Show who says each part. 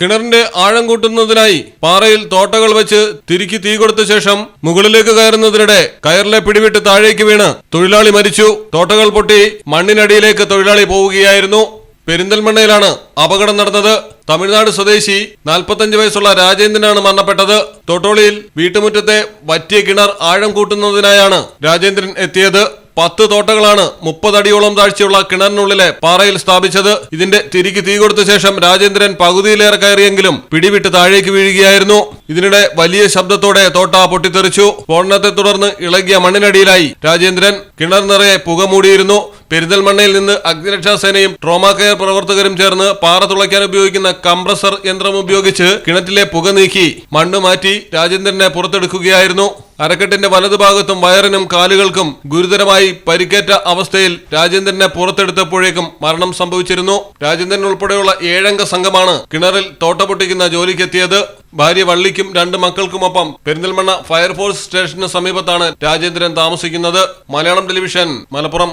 Speaker 1: കിണറിന്റെ ആഴം കൂട്ടുന്നതിനായി പാറയിൽ തോട്ടകൾ വെച്ച് തിരിക്കി തീ കൊടുത്ത ശേഷം മുകളിലേക്ക് കയറുന്നതിനിടെ കയറിലെ പിടിവിട്ട് താഴേക്ക് വീണ് തൊഴിലാളി മരിച്ചു. തോട്ടകൾ പൊട്ടി മണ്ണിനടിയിലേക്ക് തൊഴിലാളി പോവുകയായിരുന്നു. പെരിന്തൽമണ്ണയിലാണ് അപകടം നടന്നത്. തമിഴ്നാട് സ്വദേശി നാൽപ്പത്തഞ്ച് വയസ്സുള്ള രാജേന്ദ്രനാണ് മരണപ്പെട്ടത്. തൊട്ടോളിയിൽ വീട്ടുമുറ്റത്തെ വറ്റിയ കിണർ ആഴം കൂട്ടുന്നതിനായാണ് രാജേന്ദ്രൻ എത്തിയത്. പത്ത് തോട്ടങ്ങളാണ് മുപ്പതടിയോളം താഴ്ചയുള്ള കിണറിനുള്ളിലെ പാറയിൽ സ്ഥാപിച്ചത്. ഇതിന്റെ തിരികെ തീ കൊടുത്ത ശേഷം രാജേന്ദ്രൻ പകുതിയിലേറെ കയറിയെങ്കിലും പിടിവിട്ട് താഴേക്ക് വീഴുകയായിരുന്നു. ഇതിനിടെ വലിയ ശബ്ദത്തോടെ തോട്ട പൊട്ടിത്തെറിച്ചു. സ്ഫോടനത്തെ തുടർന്ന് ഇളകിയ മണ്ണിനടിയിലായി രാജേന്ദ്രൻ കിണർ നിറയെ പുക മൂടിയിരുന്നു. പെരിന്തൽമണ്ണയിൽ നിന്ന് അഗ്നിരക്ഷാ സേനയും ട്രോമാ കെയർ പ്രവർത്തകരും ചേർന്ന് പാറ തുളയ്ക്കാൻ ഉപയോഗിക്കുന്ന കംപ്രസർ യന്ത്രം ഉപയോഗിച്ച് കിണറ്റിലെ പുക നീക്കി മണ്ണ് മാറ്റി രാജേന്ദ്രനെ പുറത്തെടുക്കുകയായിരുന്നു. അരക്കെട്ടിന്റെ വലതുഭാഗത്തും വയറിനും കാലുകൾക്കും ഗുരുതരമായി പരിക്കേറ്റ അവസ്ഥയിൽ രാജേന്ദ്രനെ പുറത്തെടുത്തപ്പോഴേക്കും മരണം സംഭവിച്ചിരുന്നു. രാജേന്ദ്രൻ ഉൾപ്പെടെയുള്ള ഏഴംഗ സംഘമാണ് കിണറിൽ തോട്ട പൊട്ടിക്കുന്ന ജോലിക്കെത്തിയത്. ഭാര്യ വള്ളിക്കും രണ്ട് മക്കൾക്കുമൊപ്പം പെരിന്തൽമണ്ണ ഫയർഫോഴ്സ് സ്റ്റേഷന് സമീപത്താണ് രാജേന്ദ്രൻ താമസിക്കുന്നത്. മലയാളം ടെലിവിഷൻ മലപ്പുറം.